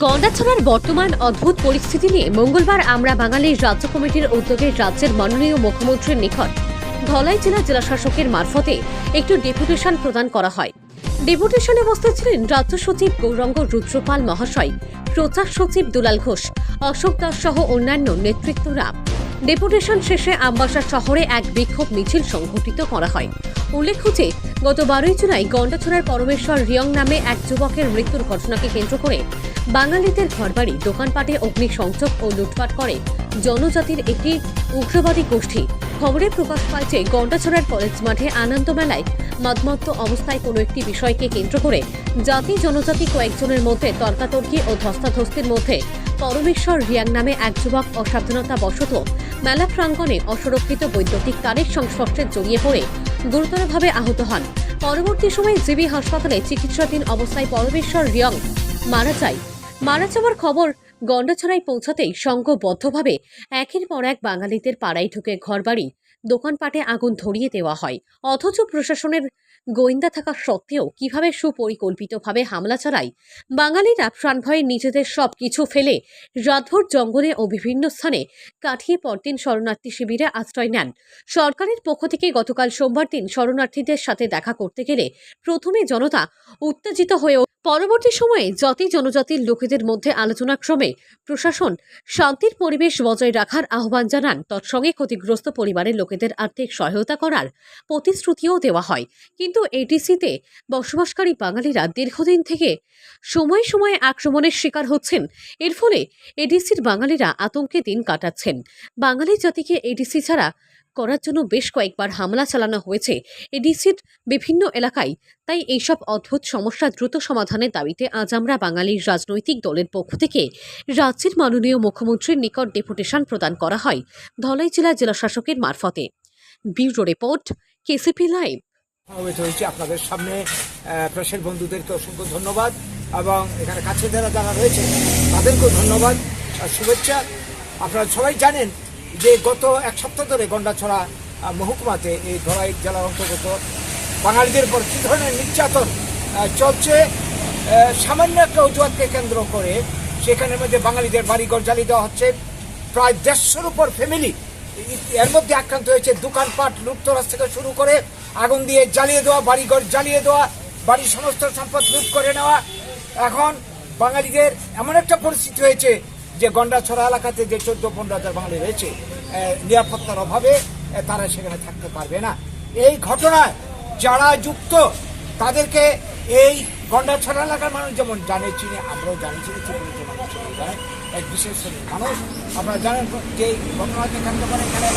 গন্ডাছড়ার বর্তমান অদ্ভুত পরিস্থিতি নিয়ে মঙ্গলবার আমরা বাঙালির রাজ্য কমিটির উদ্যোগে রাজ্যের মাননীয় মুখ্যমন্ত্রীর নিকট ধলাই জেলা জেলাশাসকের মারফতে একটি ডেপুটেশন প্রদান করা হয়। ডেপুটেশনে উপস্থিত ছিলেন রাজ্য সচিব গৌরঙ্গ রুদ্রপাল মহাশয়, প্রচার সচিব দুলাল ঘোষ, অশোক দাস সহ অন্যান্য নেতৃত্বরা। ডেপুটেশন শেষে আমবাসা শহরে এক বিক্ষোভ মিছিল সংঘটিত করা হয়। উল্লেখ্য যে, গত বারোই জুলাই গন্ডাছড়ার পরমেশ্বর রিয়ং নামে এক যুবকের মৃত্যুর ঘটনাকে কেন্দ্র করে বাঙালিদের ঘরবাড়ি, দোকানপাটে অগ্নিসংযোগ ও লুটপাট করে জনজাতির একটি উগ্রবাদী গোষ্ঠী খবরে প্রকাশ যে গন্ডাছড়ার কলেজ মাঠে আনন্দ মেলায় মদমত্ত অবস্থায় কোনো একটি বিষয়কে কেন্দ্র করে জাতি জনজাতি কয়েকজনের মধ্যে তর্কাতর্কি ও ধস্তাধস্তির মধ্যে পরমেশ্বর রিয়াং নামে এক যুবক অসাবধানতা বশত মেলা প্রাঙ্গণে অসুরক্ষিত বৈদ্যুতিক তারের সংস্পর্শে জড়িয়ে পড়ে গুরুতরভাবে আহত হন। পরবর্তী সময়ে জিবি হাসপাতালে চিকিৎসাধীন অবস্থায় পরমেশ্বর রিয়ং মারা যায়। মারা যাওয়ার খবর গন্ডাছড়ায় পৌঁছাতেই সংঘবদ্ধভাবে একের পর এক বাঙালিদের পাড়ায় ঢুকে ঘরবাড়ি, দোকানপাটে আগুন ধরিয়ে দেওয়া হয়। অথচ প্রশাসনের গোয়েন্দা থাকা সত্ত্বেও কীভাবে সুপরিকল্পিতভাবে হামলা চালায়, বাঙালিরা প্রাণভয়ে নিজেদের সব কিছু ফেলে রাতভর জঙ্গলে ও বিভিন্ন স্থানে কাঠিয়ে পরদিন শরণার্থী শিবিরে আশ্রয় নেন। সরকারের পক্ষ থেকে গতকাল সোমবার দিন শরণার্থীদের সাথে দেখা করতে গেলে প্রথমে জনতা উত্তেজিত হয়েও পরবর্তী সময়ে জাতি জনজাতির লোকেদের মধ্যে আলোচনাক্রমে প্রশাসন শান্তির পরিবেশ বজায় রাখার আহ্বান জানান। তৎসঙ্গে ক্ষতিগ্রস্ত পরিবারের লোকেদের আর্থিক সহায়তা করার প্রতিশ্রুতিও দেওয়া হয়। কিন্তু এডিসিতে বসবাসকারী বাঙালিরা দীর্ঘদিন থেকে সময় সময়ে আক্রমণের শিকার হচ্ছেন। এর ফলে এডিসির বাঙালিরা আতঙ্কে দিন কাটাচ্ছেন। বাঙালি জাতিকে এডিসি ছাড়া করার জন্য বেশ কয়েকবার হামলা চালানো হয়েছে। এডিসির বিভিন্ন এলাকায়। তাই এইসব অদ্ভুত সমস্যা দ্রুত সমাধানের দাবিতে আজ আমরা বাঙালির রাজনৈতিক দলের পক্ষ থেকে রাজ্যের মাননীয় মুখ্যমন্ত্রীর নিকট ডেপুটেশন প্রদান করা হয় ধলাই জেলা জেলাশাসকের মারফতে। Bureau report, KCP live. আপনাদের সামনে। প্রেসের বন্ধুদেরকে অসংখ্য ধন্যবাদ এবং এখানে কাছে যারা যারা রয়েছে তাদেরকেও ধন্যবাদ। শুভেচ্ছা। আপনারা সবাই জানেন যে গত এক সপ্তাহ ধরে গন্ডাছড়া মহকুমাতে এই ধরাই জেলার অন্তর্গত বাঙালিদের উপর কী ধরনের নির্যাতন চলছে? সামান্য একটা অজুহাতকে কেন্দ্র করে সেখানের মধ্যে বাঙালিদের বাড়িঘর জ্বালিয়ে দেওয়া হচ্ছে। প্রায় দেড়শোর উপর ফ্যামিলি এর মধ্যে আক্রান্ত হয়েছে। দোকানপাট, লুটতরাজ থেকে শুরু করে আগুন দিয়ে জ্বালিয়ে দেওয়া, বাড়িঘর জ্বালিয়ে দেওয়া, বাড়ির সমস্ত সম্পদ লুট করে নেওয়া। এখন বাঙালিদের এমন একটা পরিস্থিতি হয়েছে যে গন্ডাছড়া এলাকাতে যে চোদ্দ পনেরো হাজার বাঙালি রয়েছে নিরাপত্তার অভাবে তারা সেখানে থাকতে পারবে না এই ঘটনায় যারা যুক্ত তাদেরকে এই গন্ডাছড়া এলাকার মানুষ যেমন জানে চিনে আমরাও জানি চিনি জানে এক বিশেষ মানুষ আপনারা জানেন যে ঘটনা ঘটনাকে কেন্দ্র এখানে